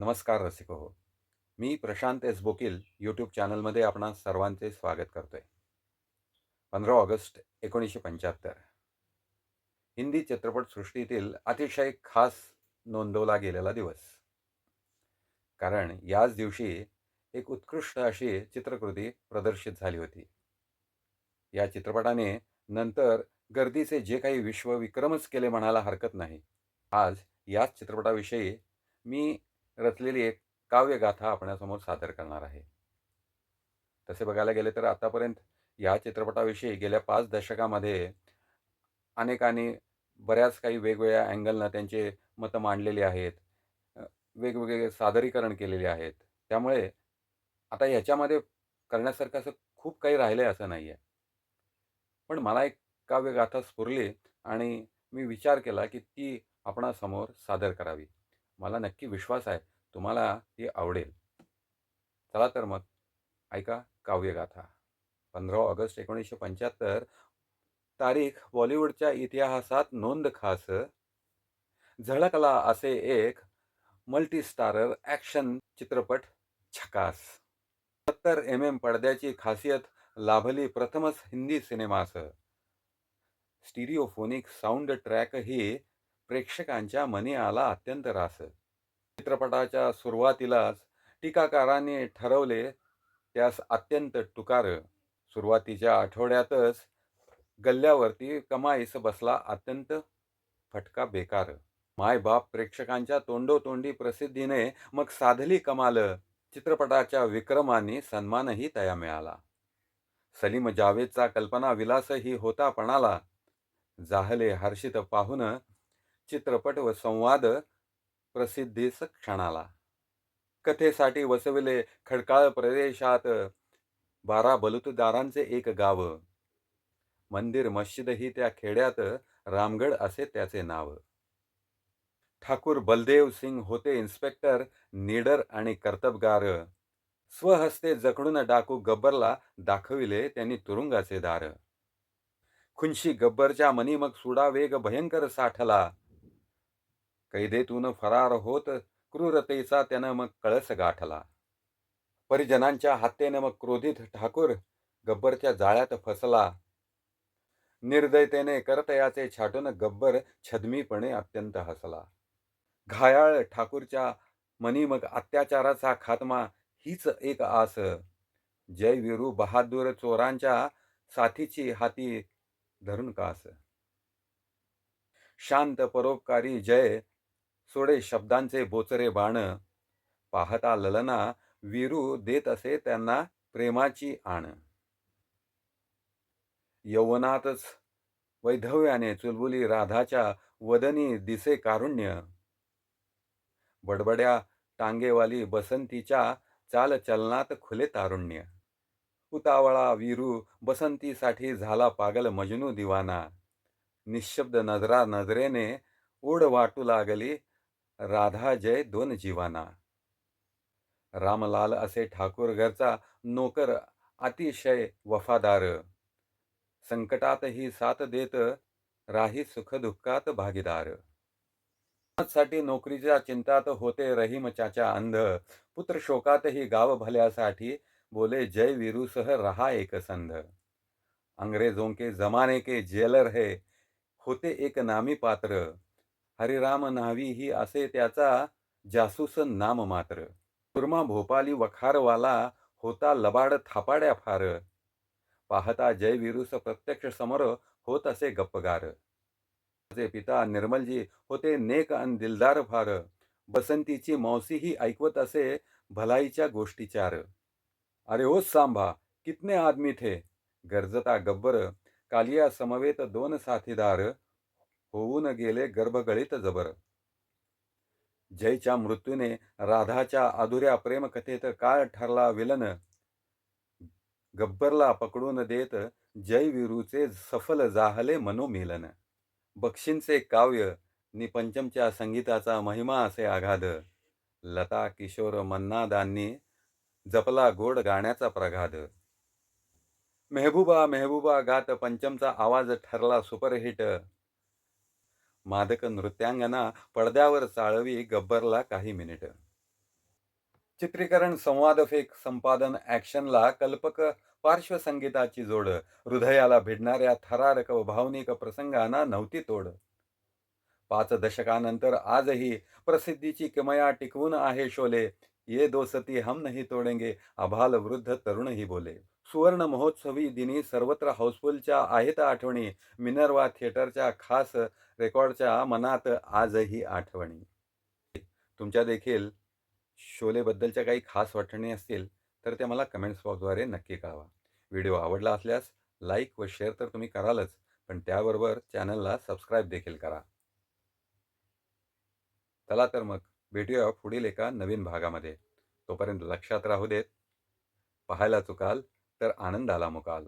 नमस्कार रसिक हो. मी प्रशांत एस बोकील यूट्यूब चॅनलमध्ये आपणा सर्वांचे स्वागत करतोय. पंधरा ऑगस्ट एकोणीसशे पंच्याहत्तर. हिंदी चित्रपटसृष्टीतील अतिशय खास नोंदवला गेलेला दिवस. कारण याच दिवशी एक उत्कृष्ट अशी चित्रकृती प्रदर्शित झाली होती. या चित्रपटाने नंतर गर्दीचे जे काही विश्वविक्रमच केले म्हणायला हरकत नाही. आज याच चित्रपटाविषयी मी रचलेली एक काव्यगाथा आपणासमोर सादर करणार आहे. तसे बघायला गेले तर आतापर्यंत या चित्रपटाविषयी गेल्या पाच दशकामध्ये अनेकांनी बऱ्याच काही वेगवेगळ्या अँगलनं त्यांचे मतं मांडलेली आहेत. वेगवेगळे सादरीकरण केलेले आहेत. त्यामुळे आता ह्याच्यामध्ये करण्यासारखं असं खूप काही राहिलं आहे असं नाही आहे पण मला एक काव्यगाथा स्फुरली आणि मी विचार केला की ती आपणासमोर सादर करावी. मला नक्की विश्वास आहे तुम्हाला ती आवडेल. चला तर मग ऐका काव्यगाथा. पंधरा ऑगस्ट एकोणीसशे पंच्याहत्तर तारीख बॉलिवूडच्या इतिहासात नोंद खास. झळकला असे एक मल्टीस्टारर ॲक्शन चित्रपट छकास. सत्तर एम एम पडद्याची खासियत लाभली प्रथमच Hindi cinemas. Stereophonic sound track ही प्रेक्षकांच्या मनी आला अत्यंत रास. चित्रपटाच्या सुरुवातीलाच टीकाकाराने ठरवले त्यास अत्यंत टुकार. सुरुवातीच्या आठवड्यातच गल्ल्यावरती कमाईस बसला अत्यंत फटका बेकार. मायबाप प्रेक्षकांच्या तोंडोतोंडी प्रसिद्धीने मग साधली कमाल. चित्रपटाच्या विक्रमाने सन्मानही तया मिळाला. सलीम जावेदचा कल्पना विलासही होता पणाला. जाहले हर्षित पाहून चित्रपट व संवाद प्रसिद्धीस क्षणाला कथेसाठी वसविले खडकाळ प्रदेशात बारा बलुतदारांचे एक गाव. मंदिर मस्जिदही त्या खेड्यात रामगड असे त्याचे नाव. ठाकूर बलदेव सिंग होते इन्स्पेक्टर निडर आणि कर्तबगार. स्वहस्ते जखडून डाकू गब्बरला दाखविले त्यांनी तुरुंगाचे दार. खुंशी गब्बरच्या मनी मग सुडा वेग भयंकर साठला. कैदेतून फरार होत क्रूरतेचा त्यानं मग कळस गाठला. परिजनांच्या हत्येनं मग क्रोधित ठाकूर गब्बरच्या जाळ्यात फसला. निर्दयतेने करतयाचे छाटून गब्बर छदमीपणे अत्यंत हसला. घायाळ ठाकूरच्या मनी मग अत्याचाराचा खात्मा हीच एक आस. जय वीरू बहादूर चोरांच्या साथीची हाती धरून कास. शांत परोपकारी जय सोडे शब्दांचे बोचरे बाण. पाहता ललना वीरू देत असे त्यांना प्रेमाची आण. यवनातच वैधव्याने चुलबुली राधाच्या वदनी दिसे कारुण्य. बडबड्या टांगेवाली बसंतीच्या चाल चलनात खुले तारुण्य. उतावळा वीरू बसंतीसाठी झाला पागल मजनू दिवाना. निशब्द नजरा नजरेने ओढ वाटू लागली राधा जय दोन जीवाना. रामलाल असे ठाकूर घरचा नोकर अतिशय वफादार. संकटातही साथ देत राही सुखदुःखात भागीदार. साठी नोकरीच्या चिंतात होते रहीम चाचा अंध. पुत्र शोकातही गाव भल्यासाठी बोले जय वीरूसह रहा एक संध. अंग्रेजों के जमाने के जेलर है. होते एक नामी पात्र. हरिराम नावी ही असे त्याचा जासूस नाम मात्र. सुरमा भोपाली वखारवाला होता लबाड थापाड्या फार. पाहता जय प्रत्यक्ष समोर होत असे गप्पगार. माझे पिता निर्मलजी होते नेक अन दिलदार फार. बसंतीची मावसीही ऐकवत असे भलाईच्या गोष्टी चार अरे ओ सांभा कितने आदमी थे. गरजता गब्बर कालिया समवेत दोन साथीदार. होऊन गेले गर्भगळीत जबर. जयच्या मृत्यूने राधाच्या अधुऱ्या प्रेमकथेत काळ ठरला विलन? गब्बरला पकडून देत जय विरूचे सफल जाहले मनोमिलन. बक्षींचे काव्य निपंचमच्या संगीताचा महिमा असे आघाद लता किशोर मन्नादांनी जपला गोड गाण्याचा प्रघाद मेहबूबा मेहबूबा गात पंचमचा आवाज ठरला सुपरहिट. मादक नृत्यांगना पडद्यावर चाळवी गब्बरला काही मिनिट. चित्रीकरण संवादफेक संपादन ॲक्शनला कल्पक पार्श्वसंगीताची जोड हृदयाला भिडणाऱ्या थरारक व भावनिक प्रसंगांना नव्हती तोड. पाच दशकानंतर आजही प्रसिद्धीची किमया टिकवून आहे शोले ये दोसती हम नहीं तोडेंगे आभाल वृद्ध तरुणही बोले. सुवर्ण महोत्सवी दिनी सर्वत्र हाऊसफुलच्या आहेत आठवणी. मिनर्वा थिएटरच्या खास रेकॉर्डच्या मनात आजही आठवणी. तुमच्या देखील शोलेबद्दलच्या काही खास वाटणी असतील तर त्या मला कमेंट्स बॉक्सद्वारे नक्की कळवा. व्हिडिओ आवडला असल्यास लाईक व शेअर तर तुम्ही करालच पण त्याबरोबर चॅनलला सबस्क्राईब देखील करा. चला तर मग भेटूया पुढील एका नवीन भागामध्ये. तोपर्यंत लक्षात राहू देत पाहायला चुकाल तर आनंदाला मुकाल